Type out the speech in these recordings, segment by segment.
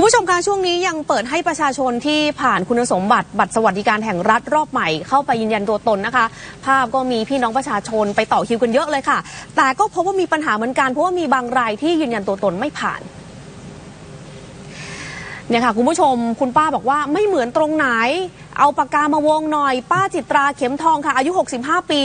คุณผู้ชมคะช่วงนี้ยังเปิดให้ประชาชนที่ผ่านคุณสมบัติบัตรสวัสดิการแห่งรัฐรอบใหม่เข้าไปยืนยันตัวตนนะคะ ภาพก็มีพี่น้องประชาชนไปต่อคิวกันเยอะเลยค่ะ แต่ก็พบว่ามีปัญหาเหมือนกันเพราะว่ามีบางรายที่ยืนยันตัวตนไม่ผ่าน เนี่ยค่ะคุณผู้ชมคุณป้าบอกว่าไม่เหมือนตรงไหน เอาปากกามาวงหน่อย ป้าจิตราเข็มทองค่ะ อายุ 65 ปี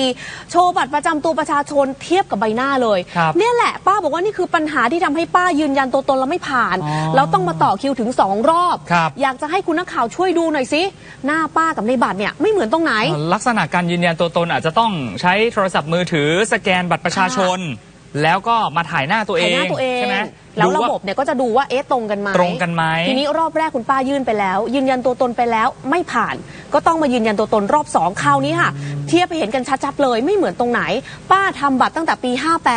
โชว์บัตรประจำตัวประชาชนเทียบกับใบหน้าเลย ครับเนี่ยแหละป้าบอกว่านี่คือปัญหาที่ทำให้ป้ายืนยันตัวตนแล้วไม่ผ่าน อ๋อแล้วต้องมาต่อคิวถึง 2 รอบ ครับ อยากจะให้คุณนักข่าวช่วยดูหน่อยสิหน้าป้ากับในบัตรเนี่ยไม่เหมือนตรงไหน ลักษณะการยืนยันตัวตนอาจจะต้องใช้โทรศัพท์มือถือสแกนบัตรประชาชน แล้วก็มาถ่ายหน้าตัวเอถ่ายงหน้าตัวเอง ใช่ไหมแล้วดูระว่าบบเนี่ยก็จะดูว่าเอ๊ะตรงกันไหมตรงกันไหม ทีนี้รอบแรกคุณป้ายื่นไปแล้ว ยืนยันตัวตนไปแล้วไม่ผ่าน ก็ต้องมายืนยันตัวตนรอบสองคราวนี้ค่ะ เทียบไปเห็นกันชัดๆเลยไม่เหมือนตรงไหน ป้าทำบัตรตั้งแต่ปี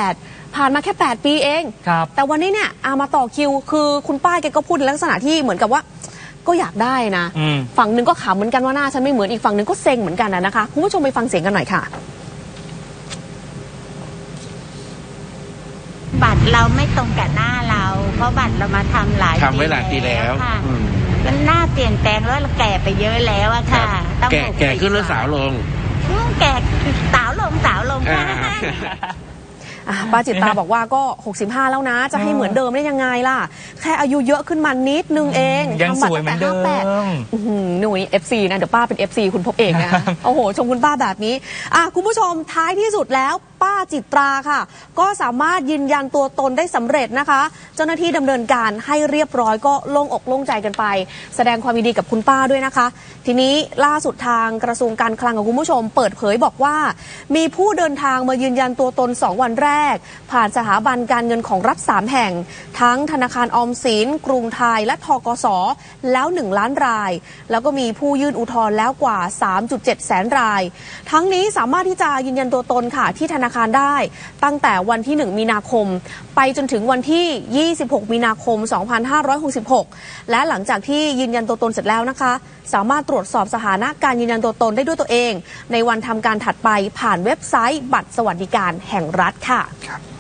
58 ผ่านมาแค่ 8 ปีเอง ครับ แต่วันนี้เนี่ยอามาต่อคิว คือคุณป้าแกก็พูดในลักษณะที่เหมือนกับว่า ก็อยากได้นะ อืม ฝั่งหนึ่งก็ขำเหมือนกันว่าหน้าฉันไม่เหมือนอีกฝั่งหนึ่งก็เซ็งเหมือนกันนะนะคะคุณผู้ชมไปฟังเสียงกันหน่อยค่ะ บัตร เราไม่ตรงกับหน้าเรา เพราะบัตรเรามาทำหลายทำไว้หลายปีแล้วค่ะอืมก็หน้าเปลี่ยนแปลงแล้วเราแก่ไปเยอะแล้วอะครัค่ะบต้องแก่หแก่ขึ้นหรือสาวลง อืมแก่สาวลงสาวลงค่ะ อ่า อะป้าจิตตาบอกว่าก็ 65 แล้วนะ จะให้เหมือนเดิมได้ยังไงล่ะ แค่อายุเยอะขึ้นมานิดนึงเองยังทำบัตรสวยเหมือนเดิมตั้งแต่58อื้อหือหนุ่ย FC นะ เดี๋ยวป้าเป็น FC คุณพบเอกนะ โอ้โห ชมคุณป้าแบบนี้ อะ คุณผู้ชมท้ายที่สุดแล้วป้าจิตราค่ะ ก็สามารถยืนยันตัวตนได้สำเร็จนะคะ เจ้าหน้าที่ดำเนินการให้เรียบร้อยก็โล่งอกโล่งใจกันไป แสดงความยินดีกับคุณป้าด้วยนะคะ ทีนี้ล่าสุดทางกระทรวงการคลังของคุณผู้ชม เปิดเผยบอกว่า มีผู้เดินทางมายืนยันตัวตน 2 วันแรก ผ่านสถาบันการเงินของรัฐ 3 แห่ง ทั้งธนาคารออมสินกรุงไทยและทกสแล้ว 1 ล้านราย แล้วก็มีผู้ยื่นอุทธรณ์แล้วกว่า 3.7 แสนราย ทั้งนี้สามารถที่จะยืนยันตัวตนค่ะที่ธนาคารได้ ตั้งแต่วันที่ 1 มีนาคม ไปจนถึงวันที่ 26 มีนาคม 2566 และหลังจากที่ยืนยันตัวตนเสร็จแล้วนะคะ สามารถตรวจสอบสถานะการยืนยันตัวตนได้ด้วยตัวเอง ในวันทำการถัดไปผ่านเว็บไซต์บัตรสวัสดิการแห่งรัฐค่ะครับ